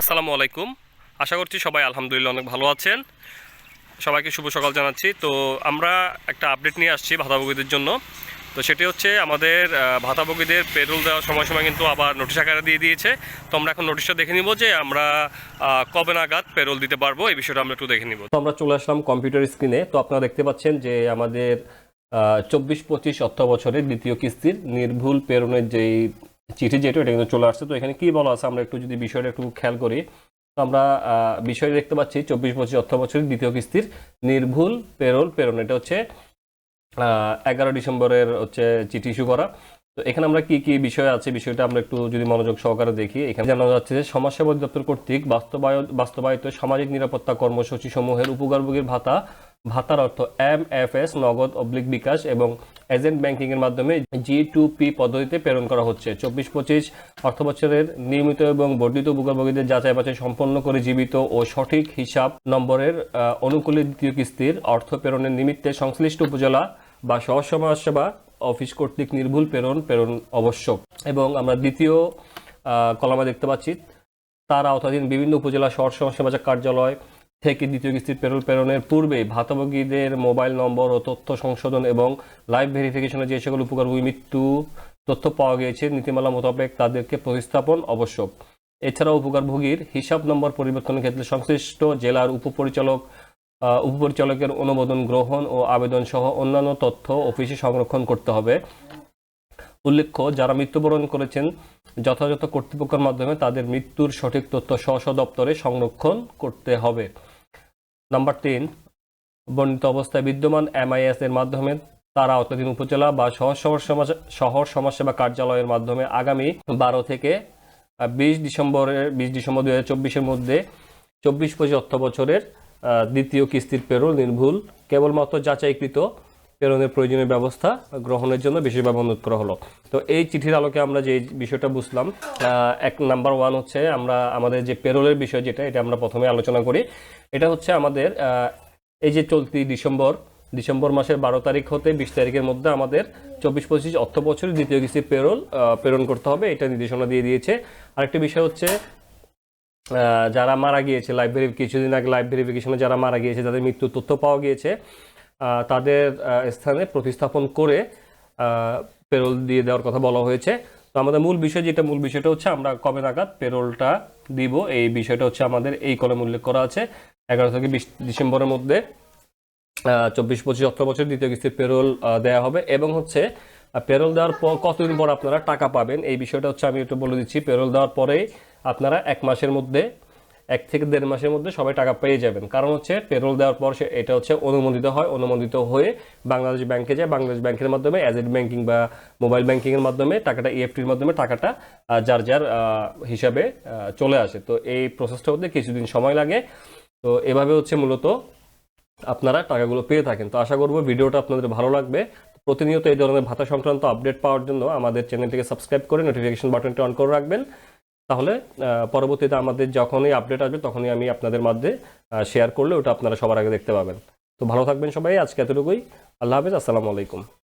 আসসালামু আলাইকুম। আশা করছি সবাই আলহামদুলিল্লাহ অনেক ভালো আছেন। সবাইকে শুভ সকাল জানাচ্ছি। তো আমরা একটা আপডেট নিয়ে আসছি ভাতাভোগীদের জন্য। তো সেটি হচ্ছে আমাদের ভাতাভোগীদের পেরোল দেওয়ার সময় সময় কিন্তু আবার নোটিশ আকারে দিয়ে দিয়েছে। তো আমরা এখন নোটিশটা দেখে নিব যে আমরা কবে নাগাদ পেরোল দিতে পারব। এই বিষয়টা আমরা একটু দেখে নিব। তো আমরা চলে আসলাম কম্পিউটার স্ক্রিনে তো আপনারা দেখতে পাচ্ছেন যে আমাদের চব্বিশ পঁচিশ অর্থ বছরের দ্বিতীয় কিস্তির নির্ভুল প্রেরণের যেই চিঠি যেটা এটা কিন্তু চলে আসছে, তো এখানে কি বলা আছে? আমরা একটু যদি বিষয়টা একটু খেয়াল করি, তো আমরা বিষয় দেখতে পাচ্ছি, চব্বিশ পঁচিশ অর্থ বছরের দ্বিতীয় কিস্তির নির্ভুল পেরোল প্রেরণ। এটা হচ্ছে এগারো ডিসেম্বরের হচ্ছে চিঠি ইস্যু করা। তো এখানে আমরা কি কি বিষয় আছে, বিষয়টা আমরা একটু যদি মনোযোগ সহকারে দেখি। এখানে জানা যাচ্ছে যে সমাজসেবা অধিদপ্তর কর্তৃক বাস্তবায়ন বাস্তবায়িত সামাজিক নিরাপত্তা কর্মসূচি সমূহের উপকারভোগীর ভাতা, ভাতার অর্থ এম এফ এস, নগদ, অবলিক বিকাশ এবং এজেন্ট ব্যাংকিং এর মাধ্যমে জি টু পি পদ্ধতিতে প্রেরণ করা হচ্ছে। চব্বিশ পঁচিশ অর্থ বছরের নিয়মিত এবং বর্ধিত উপকারভোগীদের যাচাই বাছাই সম্পন্ন করে জীবিত ও সঠিক হিসাব নম্বরের অনুকূলে দ্বিতীয় কিস্তির অর্থ প্রেরণের নিমিত্তে সংশ্লিষ্ট উপজেলা বা সহ সমাজ সেবা অফিস কর্তৃক নির্ভুল প্রেরণ প্রেরণ আবশ্যক এবং আমরা দ্বিতীয় কলামে দেখতে পাচ্ছি, তার আওতাধীন বিভিন্ন উপজেলা শহর সমাজসেবা কার্যালয় থেকে দ্বিতীয় কিস্তির পেরোল প্রেরণের পূর্বে ভাতাভোগীদের মোবাইল নম্বর ও তথ্য সংশোধন এবং লাইভ ভেরিফিকেশনে যে সকল উপকারভোগী মৃত্যু তথ্য পাওয়া গিয়েছে, নীতিমালা মোতাবেক তাদেরকে প্রতিস্থাপন আবশ্যক। এছাড়াও উপকারভোগীর হিসাব নম্বর পরিবর্তনের ক্ষেত্রে সংশ্লিষ্ট জেলার উপপরিচালক উপপরিচালকের অনুমোদন গ্রহণ ও আবেদন সহ অন্যান্য তথ্য অফিসে সংরক্ষণ করতে হবে। উল্লেখ্য, যারা মৃত্যুবরণ করেছেন যথাযথ কর্তৃপক্ষের মাধ্যমে তাদের মৃত্যুর সঠিক তথ্য স্ব দপ্তরে সংরক্ষণ করতে হবে। নাম্বার তিন, বর্ণিত অবস্থায় বিদ্যমান এমআইএস এর মাধ্যমে তারা আওতাধীন উপজেলা বা শহর শহর সমাজ শহর সমাজসেবা কার্যালয়ের মাধ্যমে আগামী বারো থেকে বিশ ডিসেম্বরের, বিশ ডিসেম্বর দু হাজার মধ্যে চব্বিশ পঁচিশ অর্থ বছরের দ্বিতীয় কিস্তির পেরোল নির্ভুল কেবলমাত্র যাচাইকৃত প্রেরণের প্রয়োজনীয় ব্যবস্থা গ্রহণের জন্য বিশেষভাবে অনুরোধ করা হলো। তো এই চিঠির আলোকে আমরা যে বিষয়টা বুঝলাম এক নাম্বার ওয়ান হচ্ছে আমরা, আমাদের যে পেরোলের বিষয় যেটা, এটা আমরা প্রথমে আলোচনা করি। এটা হচ্ছে আমাদের এই যে চলতি ডিসেম্বর ডিসেম্বর মাসের বারো তারিখ হতে বিশ তারিখের মধ্যে আমাদের চব্বিশ পঁচিশ অর্থ বছরের দ্বিতীয় কিস্তি পেরোল প্রেরণ করতে হবে, এটা নির্দেশনা দিয়ে দিয়েছে। আরেকটি বিষয় হচ্ছে যারা মারা গিয়েছে লাইভ কিছুদিন আগে লাইভ ভেরিফিকেশনে যারা মারা গিয়েছে, যাদের মৃত্যুর তথ্য পাওয়া গিয়েছে তাদের স্থানে প্রতিস্থাপন করে পেরোল দিয়ে দেওয়ার কথা বলা হয়েছে। তো আমাদের মূল বিষয় যেটা, মূল বিষয়টা হচ্ছে আমরা কবে নাগাদ পেরোলটা দিব, এই বিষয়টা হচ্ছে আমাদের এই কলম উল্লেখ করা আছে। এগারো থেকে বিশ ডিসেম্বরের মধ্যে চব্বিশ, পঁচিশ অর্থ বছর দ্বিতীয় কিস্তির পেরোল দেওয়া হবে এবং হচ্ছে পেরোল দেওয়ার পর কতদিন পর আপনারা টাকা পাবেন, এই বিষয়টা হচ্ছে আমি একটু বলে দিচ্ছি। পেরোল দেওয়ার পরেই আপনারা এক মাসের মধ্যে এক থেকে দেড় মাসের মধ্যে সবাই টাকা পেয়ে যাবেন। কারণ হচ্ছে পেরোল দেওয়ার পর সে- এটা হচ্ছে অনুমোদিত হয়। অনুমোদিত হয়ে বাংলাদেশ ব্যাংকে যায়। বাংলাদেশ ব্যাংকের মাধ্যমে অ্যাজেট ব্যাংকিং বা মোবাইল ব্যাংকিং এর মাধ্যমে টাকাটা ইএফটির মাধ্যমে টাকাটা যার যার হিসাবে চলে আসে। তো এই প্রসেসটা হতে কিছুদিন সময় লাগে। তো এভাবে হচ্ছে মূলত আপনারা টাকাগুলো পেয়ে থাকেন। তো আশা করব ভিডিওটা আপনাদের ভালো লাগবে। প্রতিনিয়ত এই ধরনের ভাতা সংক্রান্ত আপডেট পাওয়ার জন্য আমাদের চ্যানেলটিকে সাবস্ক্রাইব করে নোটিফিকেশন বাটনটি অন করে রাখবেন। তাহলে পরবর্তীতে আমাদের যখনই আপডেট আসবে, তখনই আমি আপনাদের মধ্যে শেয়ার করলে ওটা আপনারা সবার আগে দেখতে পাবেন। তো ভালো থাকবেন সবাই, আজকে এতটুকুই। আল্লাহ হাফেজ, আসসালামু আলাইকুম।